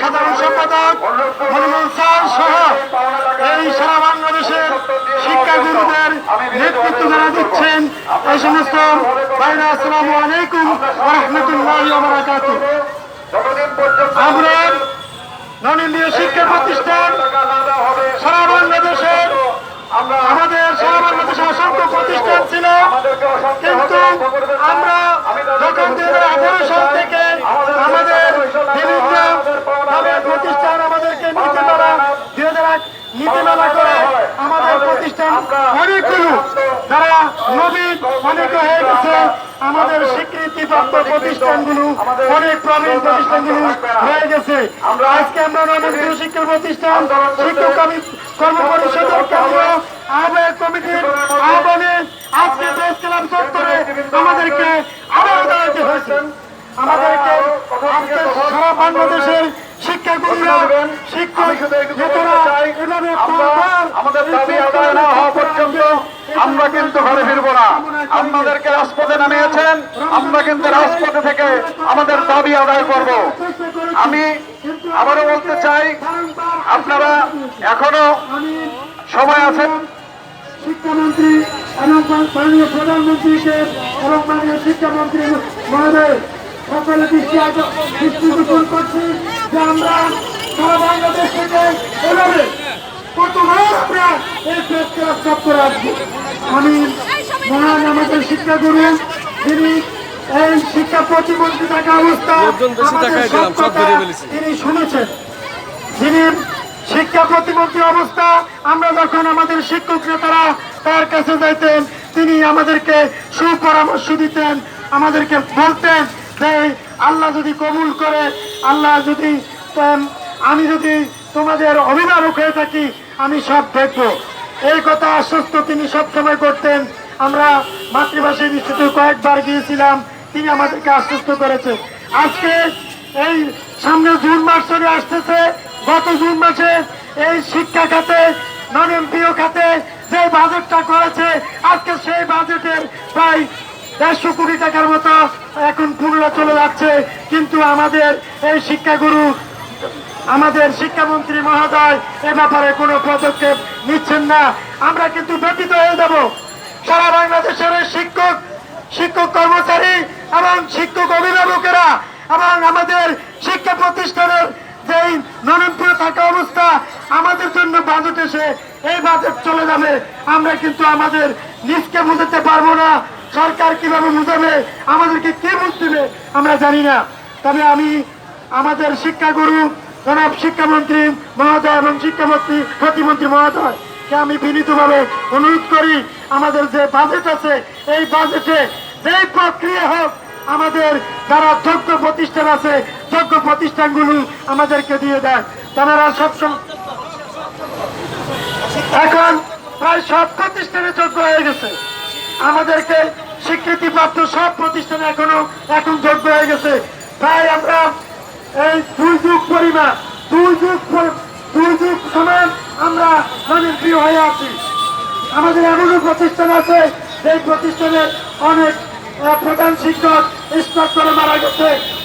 সাধারণ সম্পাদক এই সারা বাংলাদেশের শিক্ষাগুরুদের নেতৃত্ব যারা দিচ্ছেন, এই সমস্ত ভাইরা, আসসালামু আলাইকুম রহমতুল্লাহ অসংখ্য প্রতিষ্ঠান ছিল আমাদেরকে অসংখ্য কিন্তু আমরা যখন দুই হাজার আঠারো সাল থেকে আমাদের বিভিন্ন প্রতিষ্ঠান আমাদেরকে নীতিমালা দুই হাজার আট নীতিমালা করে আমাদের প্রতিষ্ঠান অনেকগুলো যারা নবীন অনেক হয়ে গেছে আমাদের স্বীকৃতিপ্রাপ্ত প্রতিষ্ঠানগুলো অনেক প্রবীণ প্রতিষ্ঠানগুলো হয়ে গেছে। আজকে আমরা নবীন শিক্ষা প্রতিষ্ঠান শিক্ষক কর্ম পরিষদের কেন্দ্র আহ্বায়ক কমিটির আহ্বানে আজকে প্রেস ক্লাব চত্বরে আমাদেরকে আবার দাঁড়াতে হয়েছে। আমাদেরকে আজকে সারা বাংলাদেশের শিক্ষাগুরুরা শিক্ষক নেতারা এভাবে আমাদের দাবি আদায় না হওয়া পর্যন্ত আমরা কিন্তু ঘরে ফিরবো না। আপনাদেরকে রাজপথে নামিয়েছেন আমরা কিন্তু রাজপথে থেকে আমাদের দাবি আদায় করব। আমি আবারও বলতে চাই আপনারা এখনও সময় আছেন? শিক্ষামন্ত্রী এবং মাননীয় প্রধানমন্ত্রীকে এবং মাননীয় শিক্ষামন্ত্রী মহোদয় সকলে দৃষ্টি আগ- দৃষ্টি গোচর করছি যে আমরা সারা বাংলাদেশ থেকে এভাবে কতবার আমরা এই প্রেস আমি মহান আমাদের শিক্ষাগুরু যিনি এই শিক্ষা প্রতিমন্ত্রী থাকা অবস্থা লোকজন বেশি আমাদের টাকায় দিলাম, সব সব কথা ধরে ফেলেছি। তিনি শুনেছেন যিনি শিক্ষা প্রতিমন্ত্রী অবস্থা। আমরা যখন আমাদের শিক্ষক নেতারা তার কাছে যাইতেন, তিনি আমাদেরকে সুপরামর্শ দিতেন, আমাদেরকে বলতেন যে, আল্লাহ যদি কবুল করে, আল্লাহ যদি আমি যদি তোমাদের অভিভাবক হয়ে থাকি, আমি সব দেখব। এই কথা আশ্বস্ত তিনি সবসময় করতেন। আমরা মাতৃভাষা ইনস্টিটিউট কয়েকবার গিয়েছিলাম, তিনি আমাদেরকে আশ্বস্ত করেছে। আজকে এই সামনে জুন মাস চলে আসতেছে। গত জুন মাসে এই শিক্ষা খাতে নন এমপিও খাতে যে বাজেটটা করেছে, আজকে সেই বাজেটের প্রায় দেড়শো কোটি টাকার মতো এখন পুনরা চলে যাচ্ছে। কিন্তু আমাদের এই শিক্ষাগুরু, আমাদের শিক্ষামন্ত্রী মহোদয় এ ব্যাপারে কোনো পদক্ষেপ নিচ্ছেন না। আমরা কিন্তু ব্যতীত হয়ে যাব। সারা বাংলাদেশের শিক্ষক শিক্ষক কর্মচারী এবং শিক্ষক অভিভাবকেরা এবং আমাদের শিক্ষা প্রতিষ্ঠানের যেই নননপুরে থাকা অবস্থা আমাদের জন্য বাজেট এসে এই বাজেট চলে যাবে। আমরা কিন্তু আমাদের নিজকে বুঝতে পারব না। সরকার কীভাবে বুঝাবে? আমাদেরকে কে আমরা জানি না। তবে আমি আমাদের শিক্ষাগুরু, জনাব শিক্ষামন্ত্রী মহোদয় এবং শিক্ষামন্ত্রী, প্রতিমন্ত্রী মহোদয়, কে আমি বিনীতভাবে অনুরোধ করি, আমাদের যে বাজেট আছে, এই বাজেটে যেই প্রক্রিয়া হোক, আমাদের যারা যোগ্য প্রতিষ্ঠান আছে প্রতিষ্ঠানগুলো আমাদেরকে দিয়ে দেয়। তারা সবসময় এখন প্রায় সব প্রতিষ্ঠানে যোগ্য হয়ে গেছে। আমাদেরকে স্বীকৃতিপ্রাপ্ত সব প্রতিষ্ঠানে এখনও এখন যোগ্য হয়ে গেছে। প্রায় আমরা এই দুই যুগ পরিমাণ দুই যুগ দুই যুগ সময় আমরা স্বনির্ভর হয়ে আছি। আমাদের এমনও প্রতিষ্ঠান আছে সেই প্রতিষ্ঠানে অনেক প্রধান শিক্ষক স্টক করে মারা গেছে।